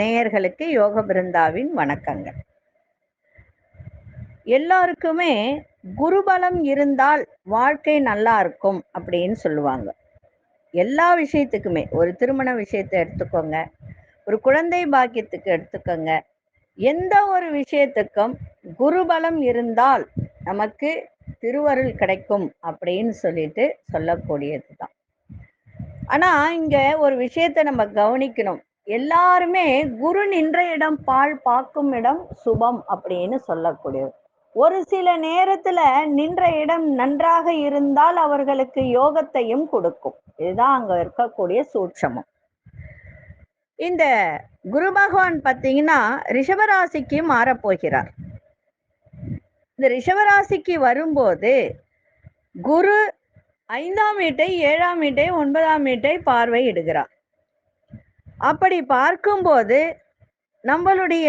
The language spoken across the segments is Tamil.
நேயர்களுக்கு யோக பிருந்தாவின் வணக்கங்கள். எல்லாருக்குமே குருபலம் இருந்தால் வாழ்க்கை நல்லா இருக்கும் அப்படின்னு சொல்லுவாங்க. எல்லா விஷயத்துக்குமே ஒரு திருமண விஷயத்தை எடுத்துக்கோங்க ஒரு குழந்தை பாக்கியத்துக்கு எடுத்துக்கோங்க எந்த ஒரு விஷயத்துக்கும் குருபலம் இருந்தால் நமக்கு திருவருள் கிடைக்கும் அப்படின்னு சொல்லிட்டு சொல்லக்கூடியது தான் ஆனா இங்க ஒரு விஷயத்தை நம்ம கவனிக்கணும். எல்லாருமே குரு நின்ற இடம் பால் பார்க்கும் இடம் சுபம் அப்படின்னு சொல்லக்கூடியது. ஒரு சில நேரத்துல நின்ற இடம் நன்றாக இருந்தால் அவர்களுக்கு யோகத்தையும் கொடுக்கும். இதுதான் அங்க இருக்கக்கூடிய சூட்சமம். இந்த குரு பகவான் பார்த்தீங்கன்னா ரிஷபராசிக்கு மாறப்போகிறார். இந்த ரிஷவராசிக்கு வரும்போது குரு ஐந்தாம் வீட்டை ஏழாம் வீட்டை ஒன்பதாம் வீட்டை பார்வையிடுகிறார். அப்படி பார்க்கும்போது நம்மளுடைய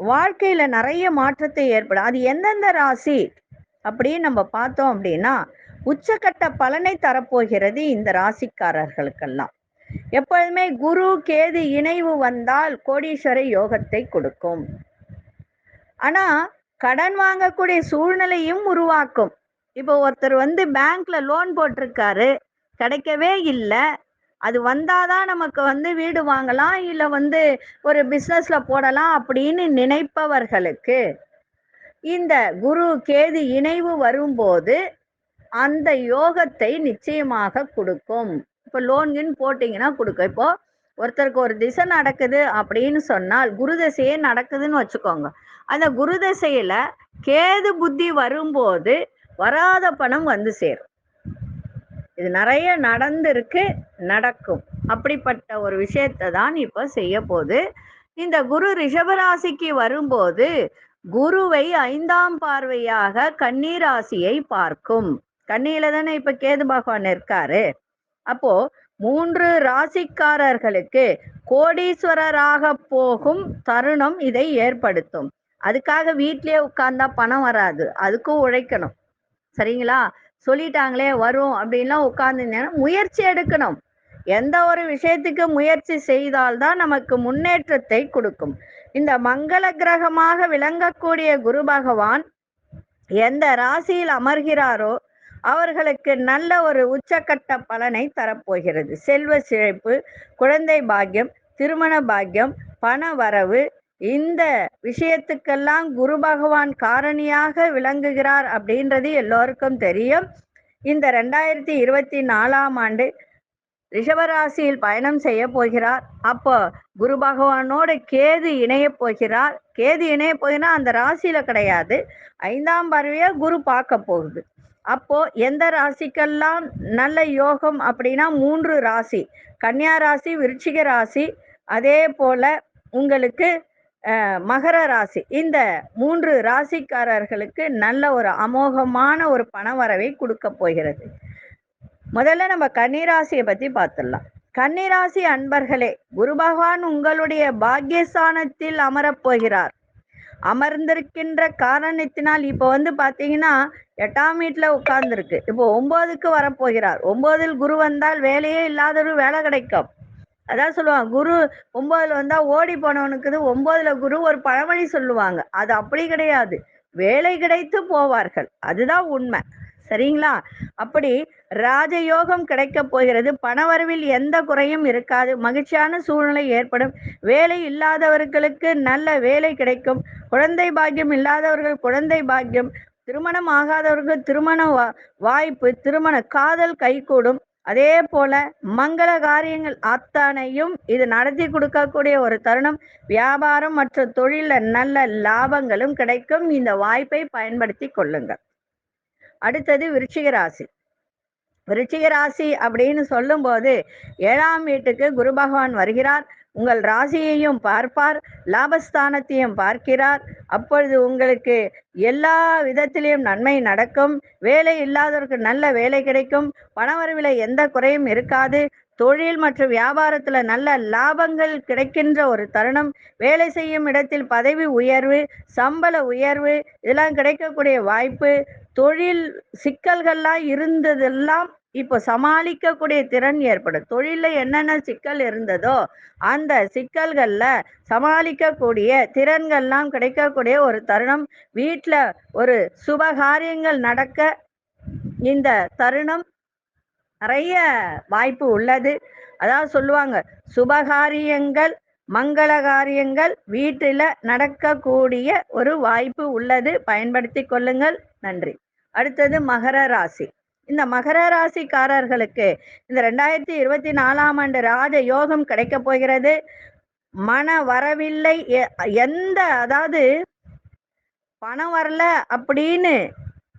வாழ்க்கையில நிறைய மாற்றத்தை ஏற்படும். அது எந்தெந்த ராசி அப்படின்னு நம்ம பார்த்தோம் அப்படின்னா உச்சக்கட்ட பலனை தரப்போகிறது இந்த ராசிக்காரர்களுக்கெல்லாம். எப்பொழுதுமே குரு கேது இணைவு வந்தால் கோடீஸ்வர யோகத்தை கொடுக்கும். ஆனா கடன் வாங்கக்கூடிய சூழ்நிலையும் உருவாக்கும். இப்போ ஒருத்தர் வந்து பேங்க்ல லோன் போட்டிருக்காரு கிடைக்கவே இல்லை. அது வந்தாதான் நமக்கு வந்து வீடு வாங்கலாம் இல்லை வந்து ஒரு பிஸ்னஸ்ல போடலாம் அப்படின்னு நினைப்பவர்களுக்கு இந்த குரு கேது இணைவு வரும்போது அந்த யோகத்தை நிச்சயமாக கொடுக்கும். இப்போ லோன்கின்னு போட்டிங்கன்னா கொடுக்கும். இப்போ ஒருத்தருக்கு ஒரு திசை நடக்குது அப்படின்னு சொன்னால் குரு திசையே நடக்குதுன்னு வச்சுக்கோங்க. அந்த குரு திசையில கேது புத்தி வரும்போது வராத பணம் வந்து சேரும். இது நிறைய நடந்திருக்கு நடக்கும். அப்படிப்பட்ட ஒரு விஷயத்தை தான் இப்போ செய்ய போது இந்த குரு ரிஷபராசிக்கு வரும்போது குருவை ஐந்தாம் பார்வையாக கண்ணீராசியை பார்க்கும். கண்ணியில தானே இப்ப கேது பகவான் இருக்காரு. அப்போ மூன்று ராசிக்காரர்களுக்கு கோடீஸ்வரராக போகும் தருணம் இதை ஏற்படுத்தும். அதுக்காக வீட்லயே உட்கார்ந்தா பணம் வராது. அதுக்கும் உழைக்கணும். சரிங்களா? சொல்லிட்டாங்களே வரும் அப்படின்லாம் உட்கார்ந்துருந்தேன்னா முயற்சி எடுக்கணும். எந்த ஒரு விஷயத்துக்கு முயற்சி செய்தால்தான் நமக்கு முன்னேற்றத்தை கொடுக்கும். இந்த மங்கள கிரகமாக விளங்கக்கூடிய குரு பகவான் எந்த ராசியில் அமர்கிறாரோ அவர்களுக்கு நல்ல ஒரு உச்சக்கட்ட பலனை தரப்போகிறது. செல்வ சிழைப்பு குழந்தை பாக்கியம் திருமண பாக்கியம் பண வரவு இந்த விஷயத்துக்கெல்லாம் குரு பகவான் காரணியாக விளங்குகிறார் அப்படின்றது எல்லோருக்கும் தெரியும். இந்த ரெண்டாயிரத்தி இருபத்தி நாலாம் ஆண்டு ரிஷபராசியில் பயணம் செய்ய போகிறார். அப்போ குரு பகவானோட கேது இணைய போகிறார். கேது இணைய போகிறா அந்த ராசியில கிடையாது. ஐந்தாம் பார்வையா குரு பார்க்க போகுது. அப்போ எந்த ராசிக்கெல்லாம் நல்ல யோகம் அப்படின்னா மூன்று ராசி. கன்னியா ராசி விருச்சிக ராசி அதே போல உங்களுக்கு மகர ராசி. இந்த மூன்று ராசிக்காரர்களுக்கு நல்ல ஒரு அமோகமான ஒரு பணவரவை கொடுக்க போகிறது. முதல்ல நம்ம கன்னிராசியை பத்தி பார்த்துடலாம் கன்னிராசி அன்பர்களே குரு பகவான் உங்களுடைய பாக்கியஸ்தானத்தில் அமரப் போகிறார். அமர்ந்திருக்கின்ற காரணத்தினால் இப்போ வந்து பாத்தீங்கன்னா எட்டாம் வீட்டுல உட்கார்ந்துருக்கு. இப்போ ஒன்பதுக்கு வரப்போகிறார். ஒன்பதில் குரு வந்தால் வேலையே இல்லாதவரு வேலை கிடைக்கும். அதான் சொல்லுவாங்க குரு ஒன்பதுல வந்தா ஓடி போனவனுக்குது ஒன்பதுல குரு ஒரு பழமொழி சொல்லுவாங்க. அது அப்படி கிடையாது. வேலை கிடைத்து போவார்கள். அதுதான் உண்மை. சரிங்களா? அப்படி ராஜயோகம் கிடைக்க போகிறது. பணவரவில் எந்த குறையும் இருக்காது. மகிழ்ச்சியான சூழ்நிலை ஏற்படும். வேலை இல்லாதவர்களுக்கு நல்ல வேலை கிடைக்கும். குழந்தை பாக்கியம் இல்லாதவர்கள் குழந்தை பாக்கியம். திருமணம் ஆகாதவர்கள் திருமண வாய்ப்பு திருமண காதல் கைகூடும். அதே போல மங்கள காரியங்கள் அத்தனையும் இது நடத்தி கொடுக்கக்கூடிய ஒரு தருணம். வியாபாரம் மற்றும் தொழில நல்ல லாபங்களும் கிடைக்கும். இந்த வாய்ப்பை பயன்படுத்தி கொள்ளுங்கள். அடுத்தது விருச்சிக ராசி விருச்சிக ராசி அப்படின்னு சொல்லும்போது ஏழாம் வீட்டுக்கு குரு பகவான் வருகிறார். உங்கள் ராசியையும் பார்ப்பார். லாபஸ்தானத்தையும் பார்க்கிறார். அப்பொழுது உங்களுக்கு எல்லா விதத்திலையும் நன்மை நடக்கும். வேலை இல்லாதவருக்கு நல்ல வேலை கிடைக்கும். பணவரவில் எந்த குறையும் இருக்காது. தொழில் மற்றும் வியாபாரத்தில் நல்ல லாபங்கள் கிடைக்கின்ற ஒரு தருணம். வேலை செய்யும் இடத்தில் பதவி உயர்வு சம்பள உயர்வு இதெல்லாம் கிடைக்கக்கூடிய வாய்ப்பு. தொழில் சிக்கல்கள்லாம் இருந்ததெல்லாம் இப்போ சமாளிக்கக்கூடிய திறன் ஏற்படும். தொழிலில் என்னென்ன சிக்கல் இருந்ததோ அந்த சிக்கல்களில் சமாளிக்கக்கூடிய திறன்கள்லாம் கிடைக்கக்கூடிய ஒரு தருணம். வீட்டில் ஒரு சுபகாரியங்கள் நடக்க இந்த தருணம் நிறைய வாய்ப்பு உள்ளது. அதாவது சொல்லுவாங்க சுபகாரியங்கள் மங்கள காரியங்கள் வீட்டில் நடக்கக்கூடிய ஒரு வாய்ப்பு உள்ளது. பயன்படுத்தி கொள்ளுங்கள். நன்றி. அடுத்தது மகர ராசி. இந்த மகர ராசிக்காரர்களுக்கு இந்த ரெண்டாயிரத்தி இருபத்தி நாலாம் ஆண்டு ராஜ யோகம் கிடைக்க போகிறது. மன வரவில்லை எ- எந்த அதாவது பணம் வரல அப்படின்னு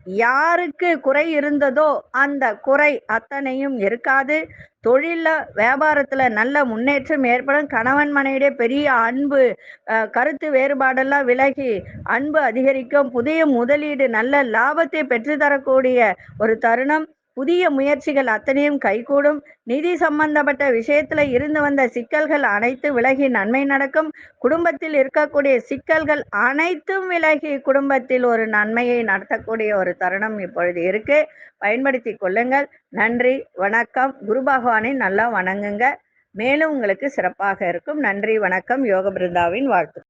யாருக்கு குறை இருந்ததோ அந்த குறை அத்தனையும் இருக்காது. தொழிலில் வியாபாரத்துல நல்ல முன்னேற்றம் ஏற்படும். கணவன் மனைவிடைய பெரிய அன்பு கருத்து வேறுபாடெல்லாம் விலகி அன்பு அதிகரிக்கும். புதிய முதலீடு நல்ல லாபத்தை பெற்றுத்தரக்கூடிய ஒரு தருணம். புதிய முயற்சிகள் அத்தனையும் கைகூடும். நிதி சம்பந்தப்பட்ட விஷயத்துல இருந்து வந்த சிக்கல்கள் அனைத்து விலகி நன்மை நடக்கும். குடும்பத்தில் இருக்கக்கூடிய சிக்கல்கள் அனைத்தும் விலகி குடும்பத்தில் ஒரு நன்மையை நடத்தக்கூடிய ஒரு தருணம் இப்பொழுது இருக்கு. பயன்படுத்தி கொள்ளுங்கள். நன்றி வணக்கம். குரு பகவானை நல்லா வணங்குங்க. மேலும் உங்களுக்கு சிறப்பாக இருக்கும். நன்றி வணக்கம். யோக பிருந்தாவின் வாழ்த்து.